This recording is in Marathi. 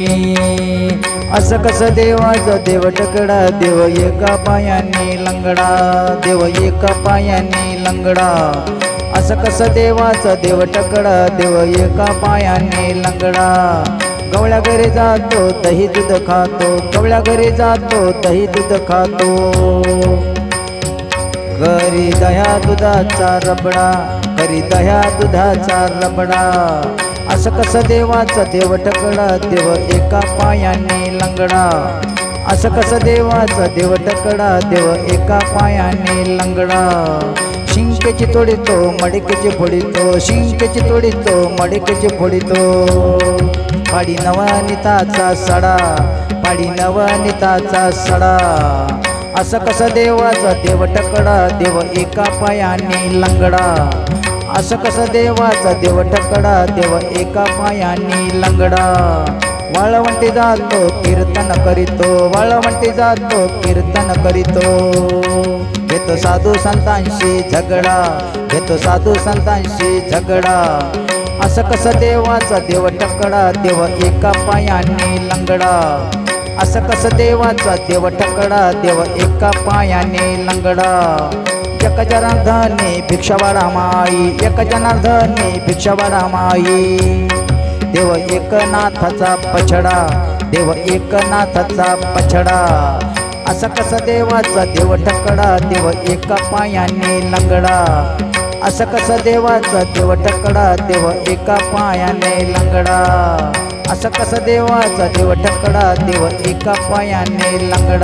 असं कसं देवाचं देव टकडा देव एका पायाने लंगडा देव एका पायाने लंगडा. असं कसं देवाचं देव टकडा देव एका पायाने लंगडा. गवळ्या घरी जातो तही दूध खातो. गवळ्या घरी जातो तही दूध खातो. घरी दह्या दुधाचा रबडा घरी दह्या दुधाचा रबडा. असं कसं देवाचा देव टकडा देव एका पायाने लंगडा. असं कसं देवाचा देव टकडा देव एका पायाने लंगडा. शिंकेची तोडीतो मडकेची फोडितो शिंकेची तोडीतो मडकेची फोडितो. पाडी नवनिताचा सडा पाडी नवनिताचा सडा. असं कसं देवाचा? देव टकडा देव एका पायाने लंगडा. असं कसं देवाचा? देव टकडा देव एका पायाने लंगडा. वाळवंटी जातो कीर्तन करीतो. वाळवंटी जातो कीर्तन करीतो. घेतो साधू संतांशी झगडा. घेतो साधू संतांशी झगडा. असं कसं देवाचा? देव टकडा देव एका पायाने लंगडा. असं कसं देवाचा? देव ठकडा देव एका पायाने लंगडा. एक जनार्दने भिक्षावाडा माई. एक जनार्दने भिक्षावाडा माई. देव एकनाथाचा पछडा. देव एकनाथाचा पछडा. असं कसं देवाचा? देव ठकडा देव एका पायाने लंगडा. असं कसं देवाचा? देव ठकडा देव एका पायाने लंगडा. असं कसं देवाचा? देव ठकडा देव एका पायाने लंगडा